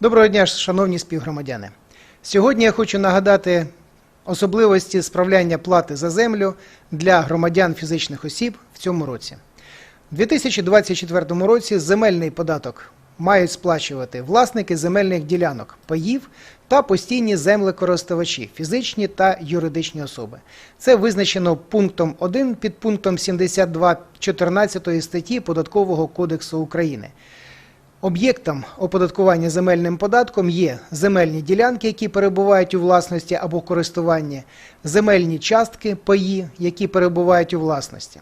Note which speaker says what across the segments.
Speaker 1: Доброго дня, шановні співгромадяни. Сьогодні я хочу нагадати особливості справляння плати за землю для громадян фізичних осіб в цьому році. У 2024 році земельний податок мають сплачувати власники земельних ділянок, паїв та постійні землекористувачі, фізичні та юридичні особи. Це визначено пунктом 1 під пунктом 72 14 статті Податкового кодексу України. Об'єктом оподаткування земельним податком є земельні ділянки, які перебувають у власності або користуванні, земельні частки, паї, які перебувають у власності.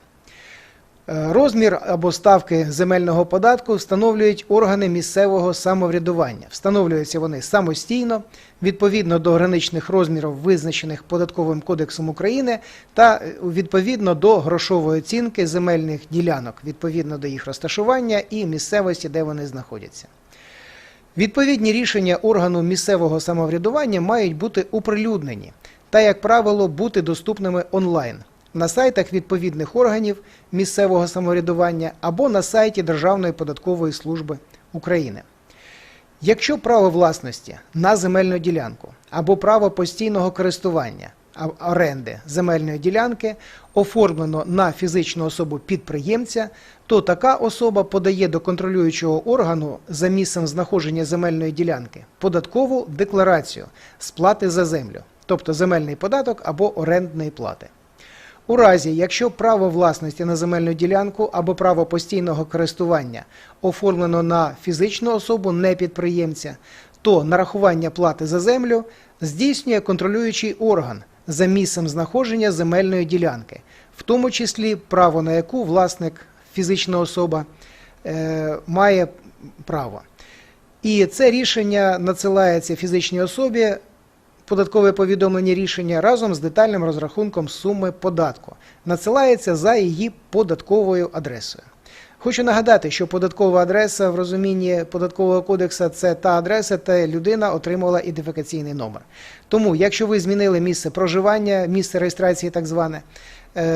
Speaker 1: Е, Розмір або ставки земельного податку встановлюють органи місцевого самоврядування. Встановлюються вони самостійно, відповідно до граничних розмірів, визначених Податковим кодексом України, та е, відповідно до грошової оцінки земельних ділянок, відповідно до їх розташування і місцевості, де вони знаходяться. Відповідні рішення органу місцевого самоврядування мають бути оприлюднені та, як правило, бути доступними онлайн на сайтах відповідних органів місцевого самоврядування або на сайті Державної податкової служби України. Якщо право власності на земельну ділянку або право постійного користування оренди земельної ділянки оформлено на фізичну особу підприємця, то така особа подає до контролюючого органу за місцем знаходження земельної ділянки податкову декларацію сплати за землю, тобто земельний податок або орендної плати. У разі, якщо право власності на земельну ділянку або право постійного користування оформлено на фізичну особу не підприємця, то нарахування плати за землю здійснює контролюючий орган за місцем знаходження земельної ділянки, в тому числі право на яку власник фізична особа е, має право. І це рішення надсилається фізичній особі податкове повідомлення рішення разом з детальним розрахунком суми податку. Надсилається за її податковою адресою. Хочу нагадати, що податкова адреса в розумінні податкового кодексу це та адреса, де людина отримала ідентифікаційний номер. Тому, якщо ви змінили місце проживання, місце реєстрації, так зване,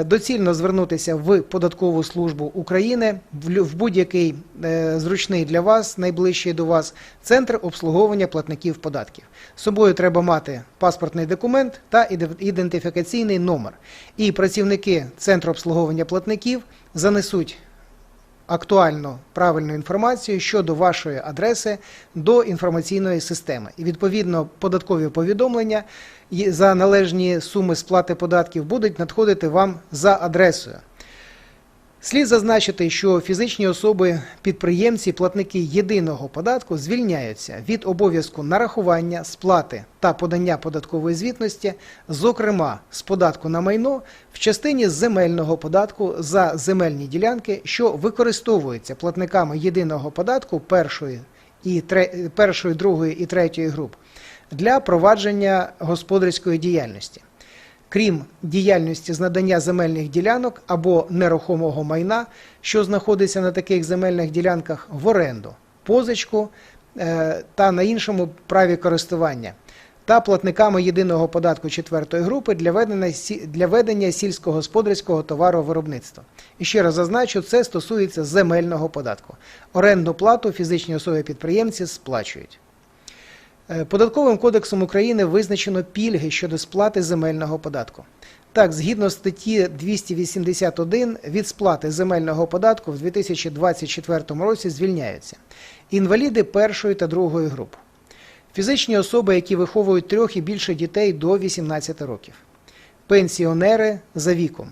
Speaker 1: доцільно звернутися в податкову службу України в будь-який е, зручний для вас, найближчий до вас центр обслуговування платників податків. З собою треба мати паспортний документ та іде- ідентифікаційний номер. І працівники центру обслуговування платників занесуть актуальну правильну інформацію щодо вашої адреси до інформаційної системи. І відповідно податкові повідомлення за належні суми сплати податків будуть надходити вам за адресою. Слід зазначити, що фізичні особи, підприємці, платники єдиного податку звільняються від обов'язку нарахування, сплати та подання податкової звітності, зокрема з податку на майно в частині земельного податку за земельні ділянки, що використовуються платниками єдиного податку першої, і першої, другої і третьої груп для провадження господарської діяльності крім діяльності з надання земельних ділянок або нерухомого майна, що знаходиться на таких земельних ділянках в оренду, позичку е, та на іншому праві користування, та платниками єдиного податку четвертої групи для ведення, для ведення сільськогосподарського товаровиробництва. І ще раз зазначу, це стосується земельного податку. Орендну плату фізичні особи-підприємці сплачують. Е, Податковим кодексом України визначено пільги щодо сплати земельного податку. Так, згідно статті 281 від сплати земельного податку в 2024 році звільняються інваліди першої та другої груп, фізичні особи, які виховують трьох і більше дітей до 18 років, пенсіонери за віком.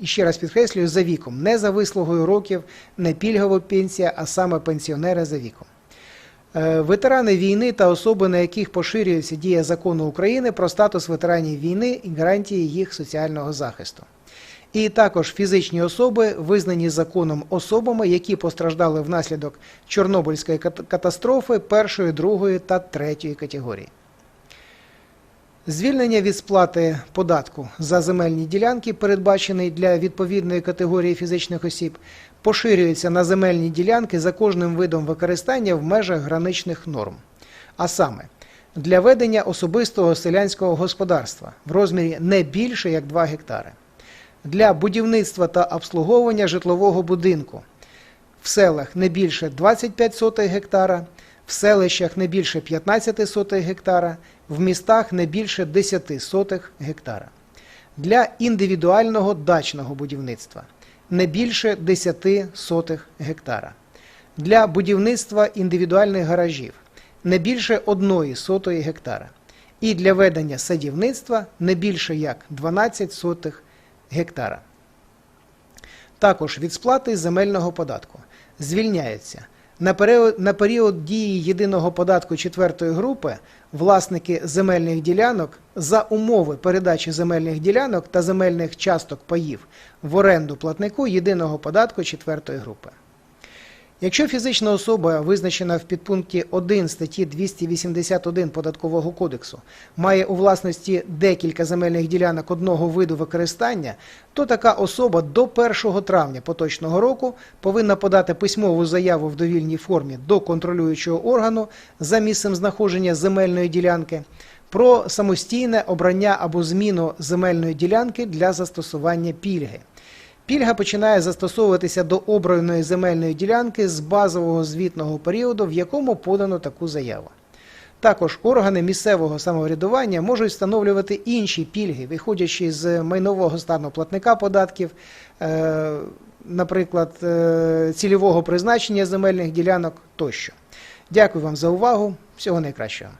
Speaker 1: І ще раз підкреслюю, за віком, не за вислугою років, не пільгова пенсія, а саме пенсіонери за віком. Е, Ветерани війни та особи, на яких поширюється дія закону України про статус ветеранів війни і гарантії їх соціального захисту. І також фізичні особи, визнані законом особами, які постраждали внаслідок Чорнобильської катастрофи першої, другої та третьої категорії. Звільнення від сплати податку за земельні ділянки, передбачений для відповідної категорії фізичних осіб, поширюється на земельні ділянки за кожним видом використання в межах граничних норм. А саме, для ведення особистого селянського господарства в розмірі не більше як 2 гектари, для будівництва та обслуговування житлового будинку в селах не більше 25 сотих гектара, в селищах не більше 15 сотих гектара, в містах не більше 10 сотих гектара. Для індивідуального дачного будівництва не більше 10 сотих гектара. Для будівництва індивідуальних гаражів не більше 1 сотої гектара. І для ведення садівництва не більше як 12 сотих гектара. Також від сплати земельного податку звільняються на період, на період дії єдиного податку четвертої групи власники земельних ділянок за умови передачі земельних ділянок та земельних часток паїв в оренду платнику єдиного податку четвертої групи. Якщо фізична особа, визначена в підпункті 1 статті 281 Податкового кодексу, має у власності декілька земельних ділянок одного виду використання, то така особа до 1 травня поточного року повинна подати письмову заяву в довільній формі до контролюючого органу за місцем знаходження земельної ділянки про самостійне обрання або зміну земельної ділянки для застосування пільги. Пільга починає застосовуватися до обраної земельної ділянки з базового звітного періоду, в якому подано таку заяву. Також органи місцевого самоврядування можуть встановлювати інші пільги, виходячи з майнового стану платника податків, е, наприклад, е, цільового призначення земельних ділянок тощо. Дякую вам за увагу. Всього найкращого.